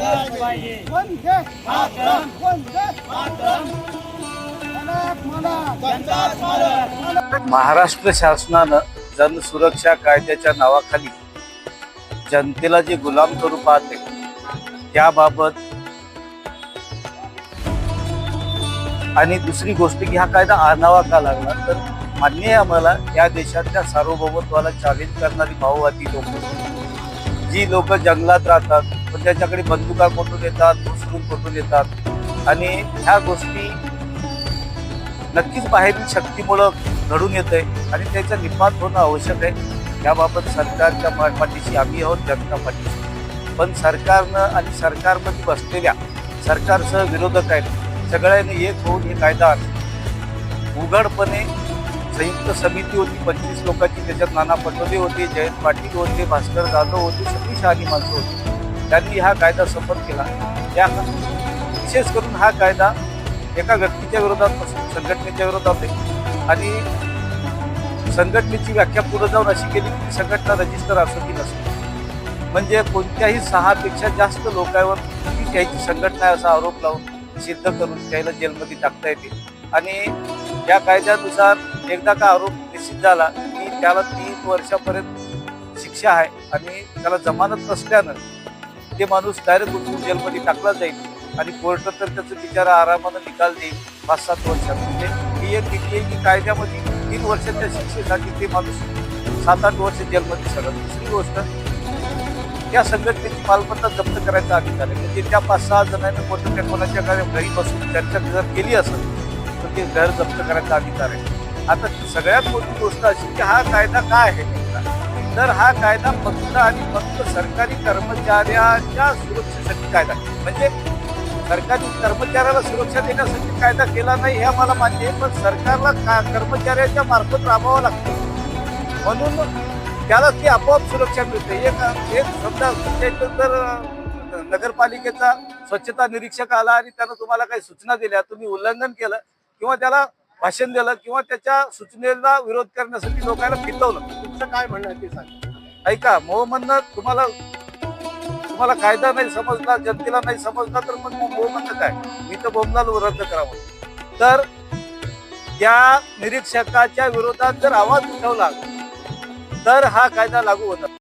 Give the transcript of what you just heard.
झालंच पाहिजे वंदे मातरम। वंदे मातरम। महाराष्ट्र शासनानं जनसुरक्षा कायद्याच्या नावाखाली जनतेला जे गुलाम करू पाहते त्याबाबत आणि दुसरी गोष्ट की हा कायदा आणावा का लागला तर मान्य आहे आम्हाला या देशाच्या सार्वभौमत्वाला चॅलेंज करणारी माओवादी लोक. जी लोक जंगलात राहतात पण त्याच्याकडे बंदुका कोठून येतात घुसरून कोठून येतात? आणि ह्या गोष्टी नक्कीच बाहेरील शक्तीमुळं घडून येत आहे आणि त्याचा निपात होणं आवश्यक आहे. याबाबत सरकारच्या पाठीशी आम्ही आहोत जनता पाठीशी. पण सरकारनं आणि सरकारमध्ये बसलेल्या सरकारसह विरोधक आहेत. सगळ्यांनी एक होऊन हे कायदा उघडपणे संयुक्त समिती होती पंचवीस लोकांची त्याच्यात नाना पटोले होते जयंत पाटील होते भास्कर जाधव होते सगळी शहाणी माणसं होती. त्यांनी हा कायदा सफर केला. त्या विशेष करून हा कायदा एका व्यक्तीच्या विरोधात संघटनेच्या विरोधात आहे. आणि संघटनेची व्याख्या पुढे जाऊन अशी केली की संघटना रजिस्टर असो की नसो. म्हणजे कोणत्याही सहापेक्षा जास्त लोकांवर ती त्याची संघटना आहे असा आरोप लावून सिद्ध करून त्याला जेलमध्ये टाकता येते. आणि या कायद्यानुसार एकदा का आरोप निश्चित झाला की त्याला तीन वर्षापर्यंत शिक्षा आहे आणि त्याला जमानत नसल्यानं ते माणूस डायरेक्ट उठून जेलमध्ये टाकला जाईल आणि कोर्ट तर त्याचं बिचारा आरामानं निकाल देईल पाच सात वर्षात. म्हणजे ही एक किती आहे की कायद्यामध्ये तीन वर्षाच्या शिक्षेसाठी ते माणूस सात आठ वर्ष जेलमध्ये सगळं दुसरी गोष्ट त्या संघटनेची मालमत्ता जप्त करायचा अधिकार आहे. म्हणजे त्या पाच सहा जणांनी कोणत्या कोणाच्या घरी बसून त्यांच्या जर केली असेल तर ते घर जप्त करायचा अधिकार आहे. आता सगळ्यात मोठी गोष्ट अशी की हा कायदा काय आहे तर हा कायदा फक्त आणि फक्त सरकारी कर्मचाऱ्याच्या सुरक्षेसाठी कायदा म्हणजे सरकारी कर्मचाऱ्याला सुरक्षा देण्यासाठी कायदा केला नाही हे आम्हाला मान्य आहे पण सरकारला का कर्मचाऱ्याच्या मार्फत राबावं लागतं? म्हणून त्याला ती आपोआप सुरक्षा मिळते. एक एक समजा जर नगरपालिकेचा स्वच्छता निरीक्षक आला आणि त्यानं तुम्हाला काही सूचना दिल्या तुम्ही उल्लंघन केलं किंवा त्याला भाषण दिलं किंवा त्याच्या सूचनेला विरोध करण्यासाठी लोकांना फिरवलं. तुमचं काय म्हणणं ते सांग. ऐका मोहम्मदनं तुम्हाला तुम्हाला कायदा नाही समजला जनतेला नाही समजला तर मग मोहम्मद काय? मी तर बोमलाल रद्द करावं. तर त्या निरीक्षकाच्या विरोधात जर आवाज उठवला तर हा कायदा लागू होता